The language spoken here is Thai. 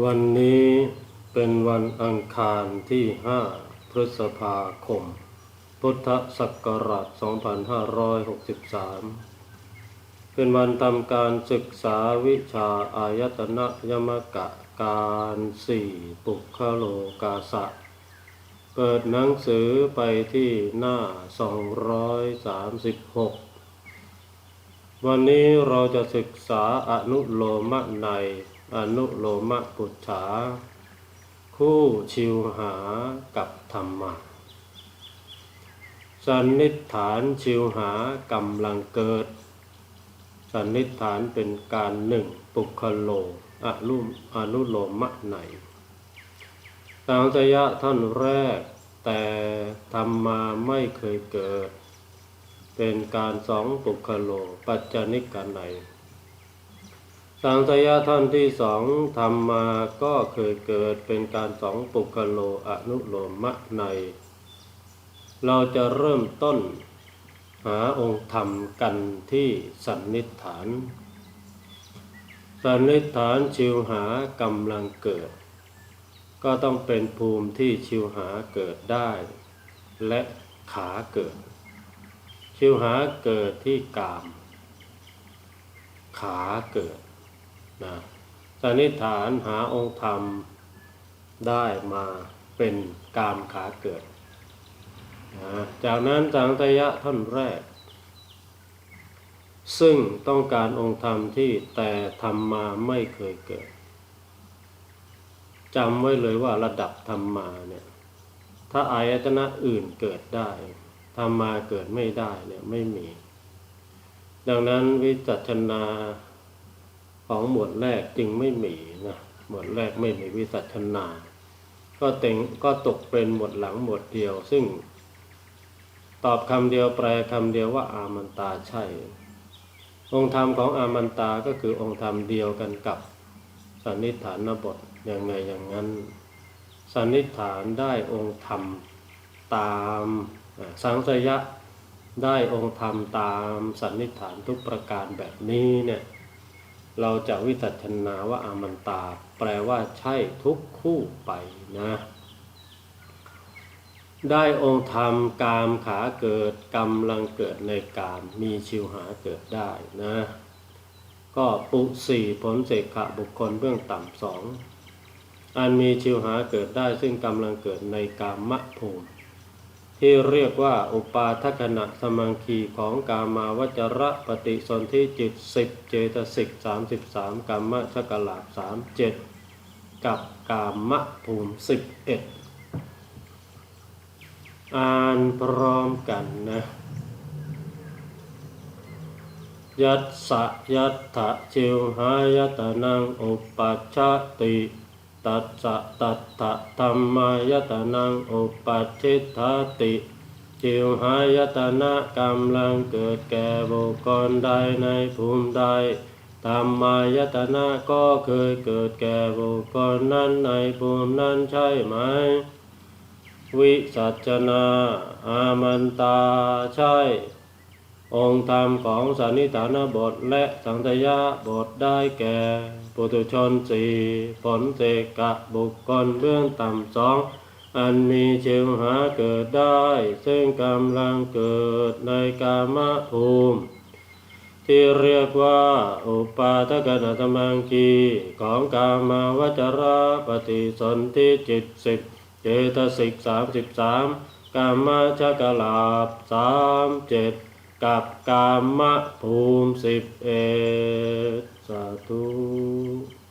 วันนี้เป็นวันอังคารที่ 5 พฤษภาคม พุทธศักราช 2563 เป็นวันทำการศึกษาวิชาอายตนะยมกะการสี่ปุคโลกาสะ เปิดหนังสือไปที่หน้า 236 วันนี้เราจะศึกษาอนุโลมใน อนุโลมปุจฉา คู่ชิวหากับธรรมะสันนิษฐานชิวหากำลังเกิด สันนิษฐานเป็นการหนึ่งปุคโลอนุอนุโลมะในสังสยะท่านแรก แต่ธรรมาไม่เคยเกิด เป็นการสองปุคโล ปัจจนิกาใน สังสยะท่านที่สองทำมาก็เคยเกิดเป็นการสองปุคโลอนุโลมะใน เราจะเริ่มต้นหาองค์ธรรมกันที่สันนิษฐาน สันนิษฐานชิวหากำลังเกิด ก็ต้องเป็นภูมิที่ชิวหาเกิดได้ และขาเกิด ชิวหาเกิดที่กาม ขาเกิด นะสันนิษฐานหาองค์ธรรมได้มาเป็นกามขาเกิดนะจากนั้นสังทยะท่านแรก ซึ่งต้องการองค์ธรรมที่แต่ทำมาไม่เคยเกิดจำไว้เลยว่าระดับธรรมมาเนี่ยถ้าอายตนะอื่นเกิดได้ธรรมาเกิดไม่ได้เนี่ยไม่มี ดังนั้นวิจัชนา ของหมวดแรกจึงไม่มีนะหมวดแรกไม่มีวิสัชนา ก็เต็งก็ตกเป็นหมวดหลังหมวดเดียว ซึ่ง ตอบคำเดียวแปลคำเดียวว่าอามันตาใช่ องค์ธรรมของอามันตาก็คือองค์ธรรมเดียวกันกับสันนิฐานบทอย่างไงอย่างนั้น สันนิฐานได้องค์ธรรมตามสังสยะได้องค์ธรรมตามสันนิฐานทุกประการแบบนี้เนี่ย เราจะวิจัชนาว่าอามันตา แปลว่าใช่ทุกคู่ไปนะ ได้องค์ธรรมกามขาเกิดกำลังเกิดในกามมีชิวหาเกิดได้นะ ก็ปุสี่ผลเสกขะบุคคลเบื้องต่ำสองอันมีชิวหาเกิดได้ซึ่งกำลังเกิดในกามะภูมิ ที่เรียกว่าอุปาทขณะสมังคีของกามาวจระปฏิสนธิจิตสิบเจตสิกสามสิบสามกามะชกลาบสามเจ็ดกับกามะภูมิสิบเอ็ดอ่านพร้อมกันนะยัตสะยัตถะชิวหายตนังอุปัชชติ ตัสสะตัตถะธรรมายตนังอุปัชิทาติจิวหายตนะกำลังเกิดแก่บุคคลใดในภูมิใดธรรมายตนะก็เคยเกิดแก่บุคคลนั้นในภูมินั้นใช่ไหม วิสัชนาอามันตาใช่ องค์ธรรมของสันนิฐานบทและสังทยาบทได้แก่ ปุถุชนสี่ผลเสกะบุคคลเบื้องต่ำสอง อันมีเชิงหาเกิดได้ ซึ่งกำลังเกิดในกามภูมิ ที่เรียกว่า อุปาทกนตมังคีของกามาวจระปฏิสนธิจิตสิบเจตสิกสามสิบสามกามชกลาบสามเจ็ด กับกามภูมิสิบเอ็ดสาธุ